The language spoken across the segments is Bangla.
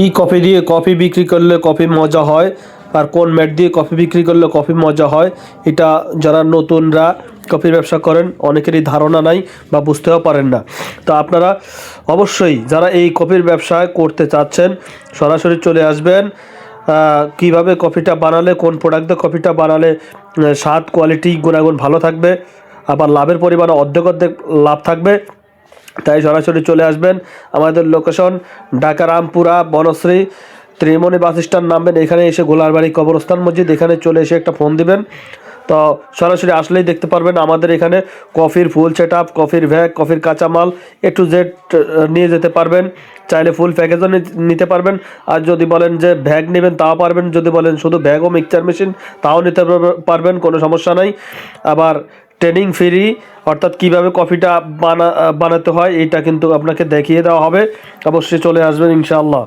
কি কফি দিয়ে কফি বিক্রি করলে কফি মজা হয় আর কোন ম্যাট দিয়ে কফি বিক্রি করলে কফি মজা হয়, এটা যারা নতুনরা কফির ব্যবসা করেন অনেকেরই ধারণা নাই বা বুঝতেও পারেন না। তো আপনারা অবশ্যই যারা এই কফির ব্যবসা করতে চাচ্ছেন, সরাসরি চলে আসবেন। কীভাবে কফিটা বানালে, কোন প্রোডাক্ট কফিটা বানালে স্বাদ কোয়ালিটি গুণাগুণ ভালো থাকবে, আবার লাভের পরিমাণ অর্ধেক অর্ধেক লাভ থাকবে তাই সরাসরি চলে আসবেন আমাদের location Dhaka Rampura, Banasree, Trimoni bus stand নামবেন, এখানে এসে গোলারবাড়ি কবরস্থান মসজিদ, এখানে চলে এসে একটা ফোন দিবেন। তো সরাসরি আসলেই দেখতে পারবেন আমাদের এখানে কফির ফুল সেট আপ কফির ভ্যাগ কফির কাঁচামাল এ টু জেড নিয়ে যেতে পারবেন। চাইলে ফুল প্যাকেজও নিতে পারবেন। আর যদি বলেন যে ভ্যাগ নেবেন, তাও পারবেন। যদি বলেন শুধু ভ্যাগ ও মিক্সচার মেশিন তাও নিতে পারবে- পারবেন, কোনো সমস্যা নাই। আবার ট্রেনিং ফ্রি, অর্থাৎ কীভাবে কফিটা বানা বানাতে হয়, এটা কিন্তু আপনাকে দেখিয়ে দেওয়া হবে। অবশ্যই চলে আসবেন ইনশাআল্লাহ।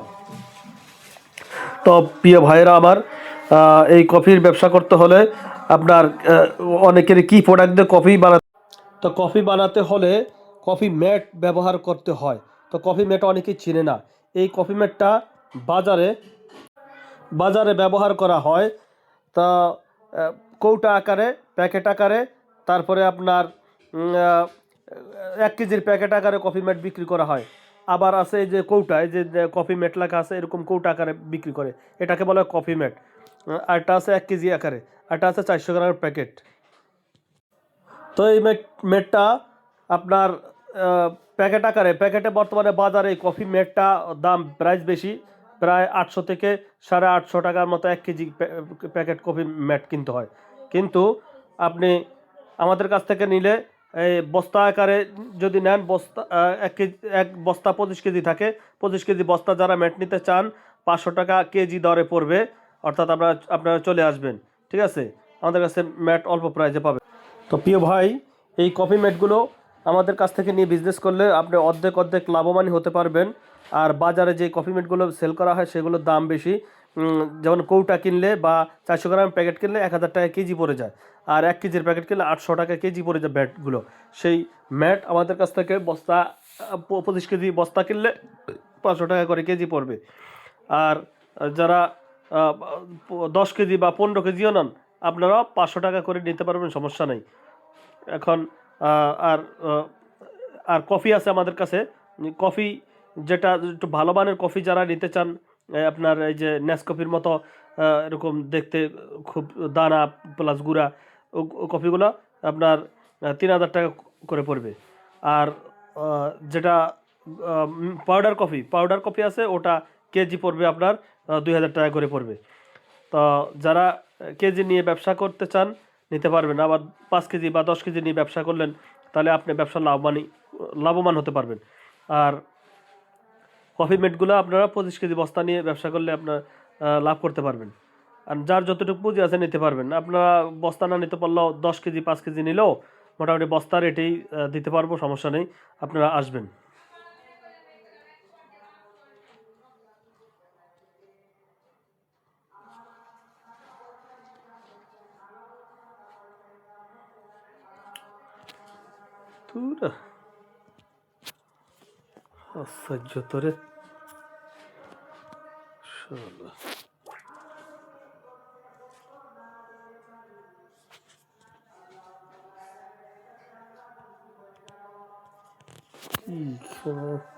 তো প্রিয় ভাইয়েরা আমার এই কফির ব্যবসা করতে হলে আপনার অনেকের কি প্রোডাক্ট দিয়ে কফি বানাতে তো কফি বানাতে হলে কফি ম্যাট ব্যবহার করতে হয়। তো কফি ম্যাট অনেকেই চিনে না। এই কফি ম্যাটটা বাজারে বাজারে ব্যবহার করা হয়। তা কৌটা আকারে, প্যাকেট আকারে তারপরে আপনার এক কেজির প্যাকেট আকারে কফি ম্যাট বিক্রি করা হয়। আবার আছে এই যে কৌটা, এই যে কফি ম্যাট লেখা আছে, এরকম কৌটা আকারে বিক্রি করে। এটাকে বলা হয় কফি ম্যাট। আরটা আছে এক কেজি আকারে। আরটা আছে চারশো গ্রামের প্যাকেট। তো এই ম্যাট, ম্যাটটা আপনার প্যাকেট আকারে, প্যাকেটে বর্তমানে বাজারে এই কফি ম্যাটটা দাম প্রাইস বেশি। প্রায় আটশো থেকে সাড়ে আটশো টাকার মতো এক কেজি প্যা- প্যাকেট কফি ম্যাট কিনতে হয়। কিন্তু আপনি আমাদের কাছ থেকে নিলে এই বস্তা আকারে যদি নেন, বস্তা এক কেজি, এক বস্তা পঁচিশ কেজি থাকে। পঁচিশ কেজি বস্তা যারা ম্যাট নিতে চান, পাঁচশো টাকা কেজি দরে পড়বে। অর্থাৎ আপনারা আপনারা চলে আসবেন, ঠিক আছে? আমাদের কাছে ম্যাট অল্প প্রাইজে পাবে তো প্রিয় ভাই, এই কফি ম্যাটগুলো আমাদের কাছ থেকে নিয়ে বিজনেস করলে আপনি অর্ধেক অর্ধেক লাভবানই হতে পারবেন। আর বাজারে যে কফি ম্যাটগুলো সেল করা হয়, সেগুলোর দাম বেশি। যেমন কৌটা কিনলে বা চারশো গ্রাম প্যাকেট কিনলে এক হাজার টাকা কেজি পড়ে যায়। আর এক কেজির প্যাকেট কিনলে আটশো টাকা কেজি পড়ে যায় ব্যাটগুলো। সেই ম্যাট আমাদের কাছ থেকে বস্তা পঁচিশ কেজি বস্তা কিনলে পাঁচশো টাকা করে কেজি পড়বে। আর যারা দশ কেজি বা পনেরো কেজিও নেন আপনারা পাঁচশো টাকা করে নিতে পারবেন, সমস্যা নেই। এখন আর আর কফি আছে আমাদের কাছে। কফি যেটা, একটু ভালো মানের কফি যারা নিতে চান আপনার এই যে নেসকফির মতো এরকম দেখতে খুব দানা প্লাস গুঁড়া, ও কফিগুলো আপনার তিন হাজার টাকা করে পড়বে। আর যেটা পাউডার কফি পাউডার কফি আছে, ওটা কেজি পড়বে আপনার দুই হাজার টাকা করে পড়বে। তো যারা কেজি নিয়ে ব্যবসা করতে চান, নিতে পারবেন। আবার পাঁচ কেজি বা দশ কেজি নিয়ে ব্যবসা করলেন, তাহলে আপনি ব্যবসা লাভবানই লাভবান হতে পারবেন। আর কফি মেটগুলো আপনারা পঁচিশ কেজি বস্তা নিয়ে ব্যবসা করলে আপনার লাভ করতে পারবেন। আর যার যতটুকু পুঁজি আছে নিতে পারবেন। আপনারা বস্তা না নিতে পারলেও দশ কেজি, পাঁচ কেজি নিলেও মোটামুটি বস্তা রেটেই দিতে পারব, সমস্যা নেই, আপনারা আসবেন। ধুর। Assaggiatore şöyle. İyi, çok